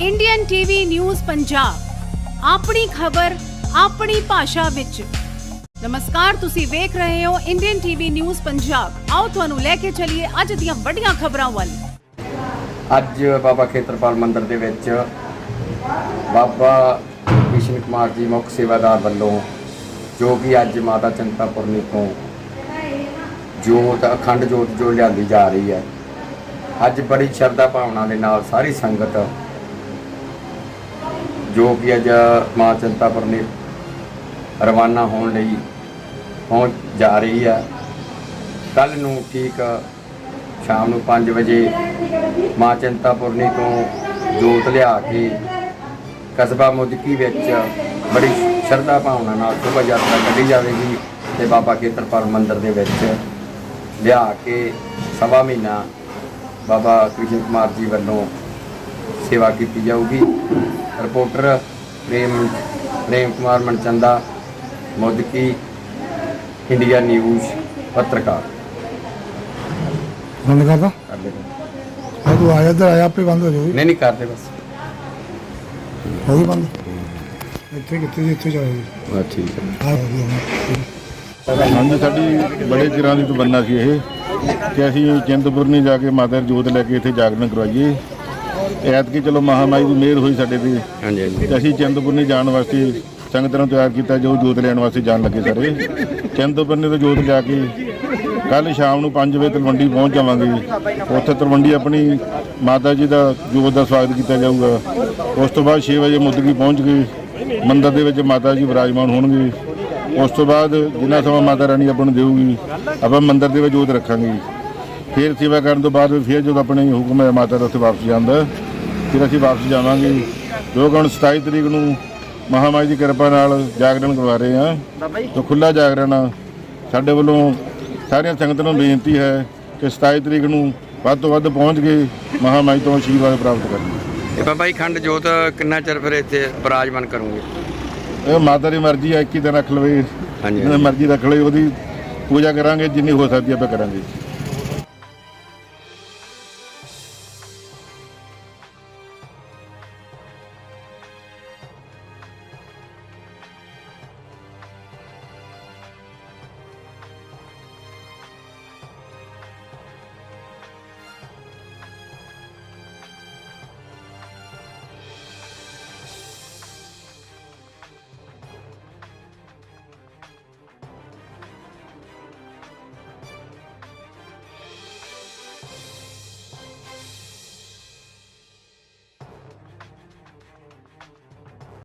Indian TV news Punjab ਆਪਣੀ ਖਬਰ, ਆਪਣੀ ਭਾਸ਼ਾ ਵਿੱਚ। ਨਮਸਕਾਰ, ਤੁਸੀਂ ਵੇਖ ਰਹੇ ਹੋ ਇੰਡੀਅਨ ਟੀਵੀ ਨਿਊਜ਼ ਪੰਜਾਬ ਆਓ ਤੁਹਾਨੂੰ ਲੈ ਕੇ ਚੱਲੀਏ ਅੱਜ ਦੀਆਂ ਵੱਡੀਆਂ ਖਬਰਾਂ ਵੱਲ। ਅੱਜ ਬਾਬਾ ਖੇਤਰਪਾਲ ਮੰਦਿਰ ਦੇ ਵਿੱਚ ਬਾਬਾ ਕ੍ਰਿਸ਼ਨ ਕੁਮਾਰ ਜੀ ਮੁੱਖ ਸੇਵਾਦਾਰ ਵੱਲੋਂ, ਜੋ ਕਿ ਅੱਜ ਮਾਤਾ ਚਿੰਤਾਪੁਰਨੀ ਤੋਂ ਜੋਤ, ਅਖੰਡ ਜੋਤ ਜੋ ਲਿਆਂਦੀ ਜਾ ਰਹੀ ਹੈ, ਅੱਜ ਬੜੀ ਸ਼ਰਧਾ ਭਾਵਨਾ ਦੇ ਨਾਲ ਸਾਰੀ ਸੰਗਤ ਜੋ ਕਿ ਅੱਜ ਮਾਂ ਚਿੰਤਾਪੁਰਨੀ ਰਵਾਨਾ ਹੋਣ ਲਈ ਪਹੁੰਚ ਜਾ ਰਹੀ ਆ। ਕੱਲ ਨੂੰ ਠੀਕ ਸ਼ਾਮ ਨੂੰ 5 ਵਜੇ ਮਾਂ ਚਿੰਤਾਪੁਰਨੀ ਤੋਂ ਜੋਤ ਲਿਆ ਕੇ ਕਸਬਾ ਮੁਦਕੀ ਵਿੱਚ ਬੜੀ ਸ਼ਰਧਾ ਭਾਵਨਾ ਨਾਲ ਸ਼ੋਭਾ ਯਾਤਰਾ ਕੱਢੀ ਜਾਵੇਗੀ ਤੇ ਬਾਬਾ ਖੇਤਰਪਾਲ ਮੰਦਿਰ ਦੇ ਵਿੱਚ ਲਿਆ ਕੇ ਸਵਾ ਮਹੀਨਾ ਬਾਬਾ ਕ੍ਰਿਸ਼ਨ ਕੁਮਾਰ ਜੀ ਵੱਲੋਂ ਸੇਵਾ ਕੀਤੀ ਜਾਊਗੀ। Reporter Prem Prem Kumar Manchanda Mudki India news ਪੱਤਰਕਾਰ। ਬੰਦ ਕਰਦਾ ਕਰਦੇ ਰਹੋ। ਆ ਤੂੰ ਆਇਆ ਇੱਧਰ ਆਇਆ ਆਪੇ ਬੰਦ ਹੋ ਜਾਊਗੀ। ਨਹੀਂ ਨਹੀਂ ਕਰਦੇ ਬਸ। ਹੋ ਗਈ ਬੰਦ? ਇੱਥੇ ਕਿੱਥੇ ਜੀ ਇੱਥੇ ਜਾਏਗੀ। ਬਸ ਠੀਕ ਹੈ। ਆ। ਹਾਂਜੀ ਸਾਡੀ ਬੜੇ ਚਿਰਾਂ ਦੀ ਤਮੰਨਾ ਸੀ ਇਹ ਕਿ ਅਸੀਂ ਚਿੰਤਪੁਰਨੀ ਜਾ ਕੇ ਮਾਤਾ ਦੀ ਜੋਤ ਲੈ ਕੇ ਇੱਥੇ ਜਾਗਰਣ ਕਰਵਾਈਏ। ਐਤਕੀ ਚਲੋ ਮਹਾਮਾਈ ਦੀ ਮਿਹਰ ਹੋਈ ਸਾਡੇ ਤੇ। ਹਾਂਜੀ ਹਾਂਜੀ। ਤੇ ਅਸੀਂ ਚਿੰਤਪੁਰਨੀ ਜਾਣ ਵਾਸਤੇ ਸੰਗਤਾਂ ਨੂੰ ਤਿਆਰ ਕੀਤਾ ਜੋ ਜੋਤ ਲੈਣ ਵਾਸਤੇ ਜਾਣ ਲੱਗੇ ਸਾਰੇ। ਚਿੰਤਪੁਰਨੀ ਤੋਂ ਜੋਤ ਲਿਆ ਕੇ ਕੱਲ ਸ਼ਾਮ ਨੂੰ 5 ਵਜੇ ਤਲਵੰਡੀ ਪਹੁੰਚ ਜਾਵਾਂਗੇ। ਉੱਥੇ ਤਲਵੰਡੀ ਆਪਣੀ ਮਾਤਾ ਜੀ ਦਾ ਜੋਤ ਦਾ ਸਵਾਗਤ ਕੀਤਾ ਜਾਊਗਾ। ਉਸ ਤੋਂ ਬਾਅਦ 6 ਵਜੇ ਮੁੱਦਗੀ ਪਹੁੰਚ ਗਏ। ਮੰਦਿਰ ਦੇ ਵਿੱਚ ਮਾਤਾ ਜੀ ਵਿਰਾਜਮਾਨ ਹੋਣਗੇ। ਉਸ ਤੋਂ ਬਾਅਦ ਜਿੰਨਾ ਸਮਾਂ ਮਾਤਾ ਰਾਣੀ ਆਪਾਂ ਨੂੰ ਦੇਊਗੀ ਆਪਾਂ ਮੰਦਿਰ ਦੇ ਵਿੱਚ ਜੋਤ ਰੱਖਾਂਗੇ। ਫਿਰ ਸੇਵਾ ਕਰਨ ਤੋਂ ਬਾਅਦ ਫਿਰ ਜਦੋਂ ਆਪਣੇ ਹੁਕਮ ਹੈ ਮਾਤਾ ਦਾ ਉੱਥੇ ਵਾਪਸ ਜਾਂਦਾ ਫਿਰ ਅਸੀਂ ਵਾਪਸ ਜਾਵਾਂਗੇ। ਜੋ ਕਿ ਹੁਣ 27 ਤਰੀਕ ਨੂੰ ਮਹਾਮਾਈ ਦੀ ਕਿਰਪਾ ਨਾਲ ਜਾਗਰਣ ਕਰਵਾ ਰਹੇ ਹਾਂ। ਤਾਂ ਖੁੱਲਾ ਜਾਗਰਣ ਆ। ਸਾਡੇ ਵੱਲੋਂ ਸਾਰੀਆਂ ਸੰਗਤਾਂ ਨੂੰ ਬੇਨਤੀ ਹੈ ਕਿ 27 ਤਰੀਕ ਨੂੰ ਵੱਧ ਤੋਂ ਵੱਧ ਪਹੁੰਚ ਕੇ ਮਹਾਮਾਈ ਤੋਂ ਆਸ਼ੀਰਵਾਦ ਪ੍ਰਾਪਤ ਕਰੀਏ ਇਹ ਬਾਬਾ ਜੀ ਖੰਡ ਜੋਤ ਕਿੰਨਾ ਚਿਰ ਫਿਰ ਇੱਥੇ ਬਰਾਜਮਾਨ ਕਰੋਗੇ? ਇਹ ਮਾਤਾ ਦੀ ਮਰਜ਼ੀ ਹੈ 21 ਦਿਨ ਰੱਖ ਲਵੇ। ਹਾਂਜੀ। ਮਰਜ਼ੀ ਰੱਖ ਲਵੇ ਉਹਦੀ ਪੂਜਾ ਕਰਾਂਗੇ ਜਿੰਨੀ ਹੋ ਸਕਦੀ ਆਪਾਂ ਕਰਾਂਗੇ।